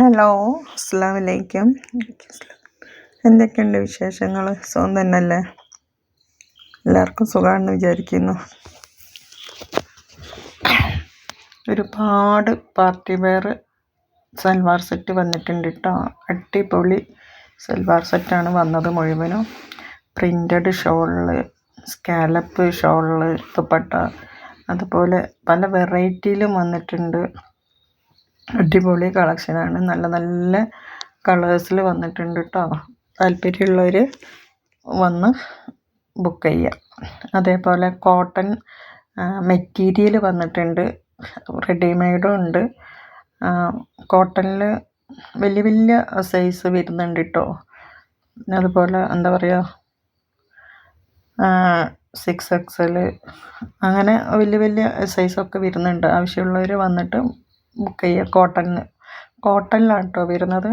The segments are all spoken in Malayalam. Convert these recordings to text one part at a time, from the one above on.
ഹലോ അസ്സാം വലൈക്കും എന്തൊക്കെയുണ്ട് വിശേഷങ്ങൾ സുഖം തന്നെയല്ലേ? എല്ലാവർക്കും സുഖമാണെന്ന് വിചാരിക്കുന്നു. ഒരുപാട് പാർട്ടി വെയർ സൽവാർ സെറ്റ് വന്നിട്ടുണ്ട് കേട്ടോ അടിപൊളി സൽവാർ സെറ്റാണ് വന്നത് മുഴുവനും. പ്രിന്റഡ് ഷോളിൽ സ്കാലപ്പ് ഷോളിൽ തുപ്പട്ട അതുപോലെ പല വെറൈറ്റിയിലും വന്നിട്ടുണ്ട്. അടിപൊളി കളക്ഷനാണ് നല്ല നല്ല കളേഴ്സിൽ വന്നിട്ടുണ്ട് കേട്ടോ താല്പര്യമുള്ളവർ വന്ന് ബുക്ക് ചെയ്യുക അതേപോലെ കോട്ടൺ മെറ്റീരിയൽ വന്നിട്ടുണ്ട്. റെഡിമെയ്ഡും ഉണ്ട്. കോട്ടണിൽ വലിയ വലിയ സൈസ് വരുന്നുണ്ട് കേട്ടോ അതുപോലെ എന്താ പറയുക സിക്സ് എക്സൽ അങ്ങനെ വലിയ വലിയ സൈസൊക്കെ വരുന്നുണ്ട്. ആവശ്യമുള്ളവർ വന്നിട്ട് ബുക്ക് ചെയ്യുക കോട്ടണിന് കോട്ടണിലാണ് കേട്ടോ വരുന്നത്.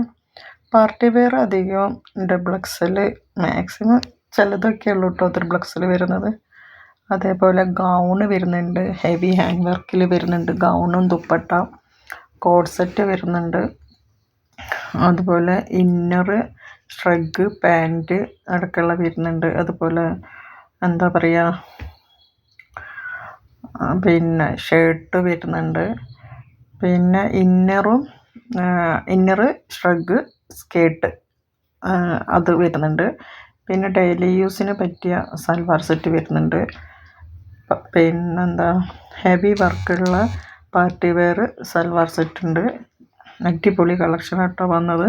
പാർട്ടി വെയർ അധികം ഡബിൾ എക്സൽ മാക്സിമം ചിലതൊക്കെ ഉള്ളൂ കേട്ടോ ത്രിബിൾ എക്സൽ വരുന്നത്. അതേപോലെ ഗൗണ് വരുന്നുണ്ട്. ഹെവി ഹാൻഡ് വർക്കിൽ വരുന്നുണ്ട്. ഗൗണും ദുപ്പട്ട കോഡ് സെറ്റ് വരുന്നുണ്ട്. അതുപോലെ ഇന്നർ ഷ്രഗ് പാന്റ് അടക്കമുള്ള വരുന്നുണ്ട്. അതുപോലെ എന്താ പറയുക പിന്നെ ഷർട്ട് വരുന്നുണ്ട്. പിന്നെ ഇന്നറും ഇന്നർ ഷ്രഗ് സ്കേർട്ട് അത് വരുന്നുണ്ട്. പിന്നെ ഡെയിലി യൂസിന് പറ്റിയ സൽവാർ സെറ്റ് വരുന്നുണ്ട്. പിന്നെന്താ ഹെവി വർക്കുള്ള പാർട്ടി വെയർ സൽവാർ സെറ്റ് ഉണ്ട്. അടിപൊളി കളക്ഷൻ ആട്ടോ വന്നത്.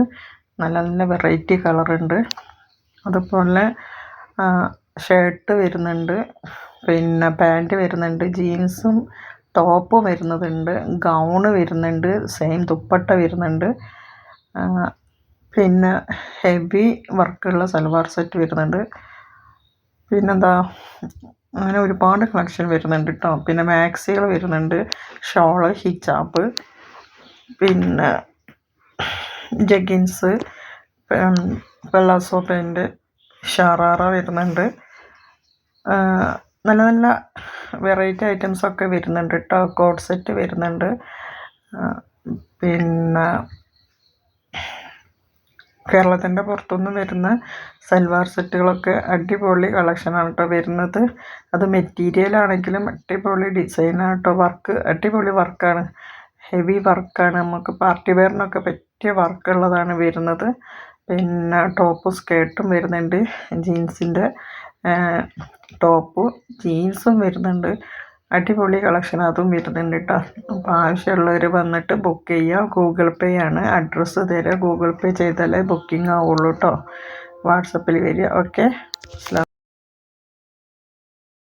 നല്ല നല്ല വെറൈറ്റി കളറുണ്ട് അതുപോലെ ഷർട്ട് വരുന്നുണ്ട്. പിന്നെ പാന്റ് വരുന്നുണ്ട്. ജീൻസും ടോപ്പ് വരുന്നതുണ്ട് ഗൗണ് വരുന്നുണ്ട് സെയിം ദുപ്പട്ട വരുന്നുണ്ട്. പിന്നെ ഹെവി വർക്കുള്ള സൽവാർ സെറ്റ് വരുന്നുണ്ട്. പിന്നെന്താ അങ്ങനെ ഒരുപാട് കളക്ഷൻ വരുന്നുണ്ട് കേട്ടോ പിന്നെ മാക്സികൾ വരുന്നുണ്ട് ഷോൾ ഹിജാബ് പിന്നെ ജഗിൻസ് പെള്ളാസോ പാന്റ് ഷറാറ വരുന്നുണ്ട്. നല്ല നല്ല വെറൈറ്റി ഐറ്റംസൊക്കെ വരുന്നുണ്ട്. കേട്ടോ കോഡ് സെറ്റ് വരുന്നുണ്ട്. പിന്നെ കേരളത്തിന്റെ പുറത്തുനിന്ന് വരുന്ന സൽവാർ സെറ്റുകളൊക്കെ അടിപൊളി കളക്ഷനാണ് കേട്ടോ വരുന്നത്. അത് മെറ്റീരിയൽ ആണെങ്കിലും അടിപൊളി ഡിസൈനാണ് കേട്ടോ വർക്ക് അടിപൊളി വർക്കാണ് ഹെവി വർക്കാണ് നമുക്ക് പാർട്ടി വെയറിനൊക്കെ പറ്റിയ വർക്കുള്ളതാണ് വരുന്നത്. പിന്നെ ടോപ്പ് സ്കേർട്ടും വരുന്നുണ്ട്. ജീൻസിന്റെ ടോപ്പ് ജീൻസും വരുന്നുണ്ട്. അടിപൊളി കളക്ഷൻ അതും വരുന്നുണ്ട് കേട്ടോ അപ്പോൾ ആവശ്യമുള്ളവർ വന്നിട്ട് ബുക്ക് ചെയ്യുക ഗൂഗിൾ പേ ആണ്. അഡ്രസ്സ് തരിക ഗൂഗിൾ പേ ചെയ്താലേ ബുക്കിംഗ് ആവുള്ളൂ കേട്ടോ വാട്സപ്പിൽ വരിക. ഓക്കെ